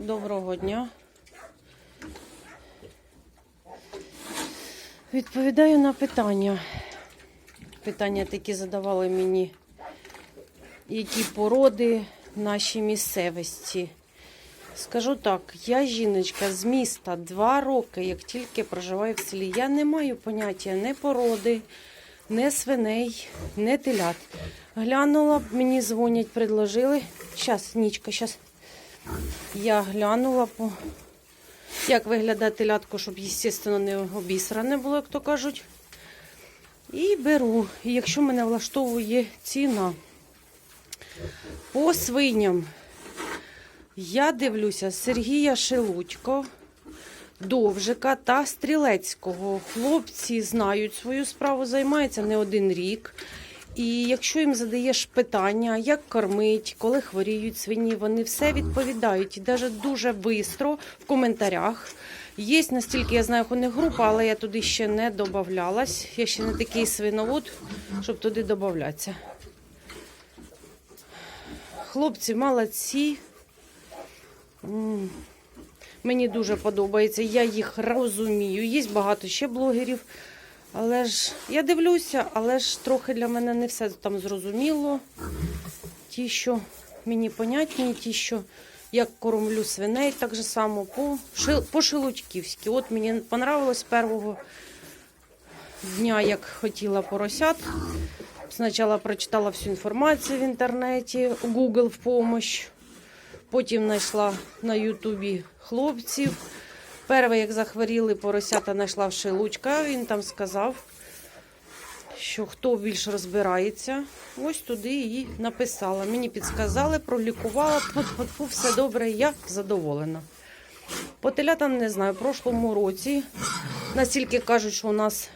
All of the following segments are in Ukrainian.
Доброго дня. Відповідаю на питання. Питання такі задавали мені, які породи в нашій місцевості. Скажу так, я жіночка з міста два роки, як тільки проживаю в селі. Я не маю поняття не породи, не свиней, не телят. Глянула, мені дзвонять, предложили. Щас, нічка, щас. Я глянула, по... як виглядає телятко, щоб, звісно, не обісране було, як то кажуть. І беру. Якщо мене влаштовує ціна по свиням, я дивлюся Сергія Шелудько, Довжика та Стрілецького. Хлопці знають свою справу, займаються не один рік. І якщо їм задаєш питання, як кормить, коли хворіють свині, вони все відповідають. І навіть дуже швидко в коментарях. Є настільки, я знаю, у них група, але я туди ще не додавалась. Я ще не такий свиновод, щоб туди додатися. Хлопці молодці. Мені дуже подобається, я їх розумію. Є багато ще блогерів. Але ж я дивлюся, але ж трохи для мене не все там зрозуміло. Ті, що мені понятні, ті, що як кормлю свиней, так же само по, по шелудьківськи. От мені понравилось першого дня, як хотіла поросят. Спочатку прочитала всю інформацію в інтернеті, Google в помощь. Потім знайшла на Ютубі хлопців. Перше, як захворіли поросята, знайшла в Шелучка. Він там сказав, що хто більш розбирається, ось туди і написала. Мені підсказали, пролікувала, все добре, я задоволена. По телятам не знаю, в прошлому році настільки кажуть, що у нас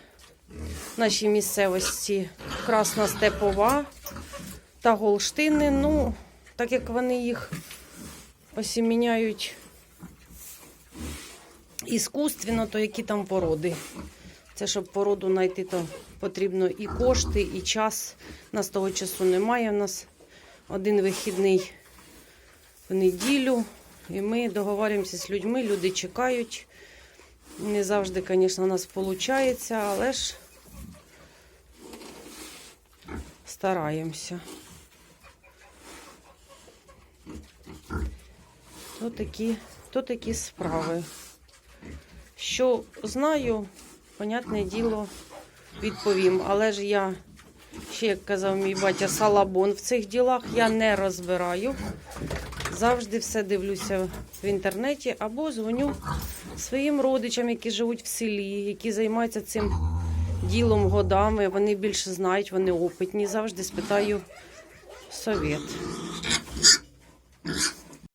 в нашій місцевості красна степова та голштини. Ну, так як вони їх осіміняють іскусственно, то які там породи. Це щоб породу знайти, то потрібно і кошти, і час. У нас того часу немає. У нас один вихідний в неділю. І ми договорюємося з людьми, люди чекають. Не завжди, звісно, у нас виходить, але ж стараємося. То такі, то такі справи. Що знаю, понятне діло, відповім. Але ж я, ще як казав мій батя, салабон в цих ділах я не розбираю. Завжди все дивлюся в інтернеті або дзвоню своїм родичам, які живуть в селі, які займаються цим ділом годами. Вони більше знають, вони опитні. Завжди спитаю совет.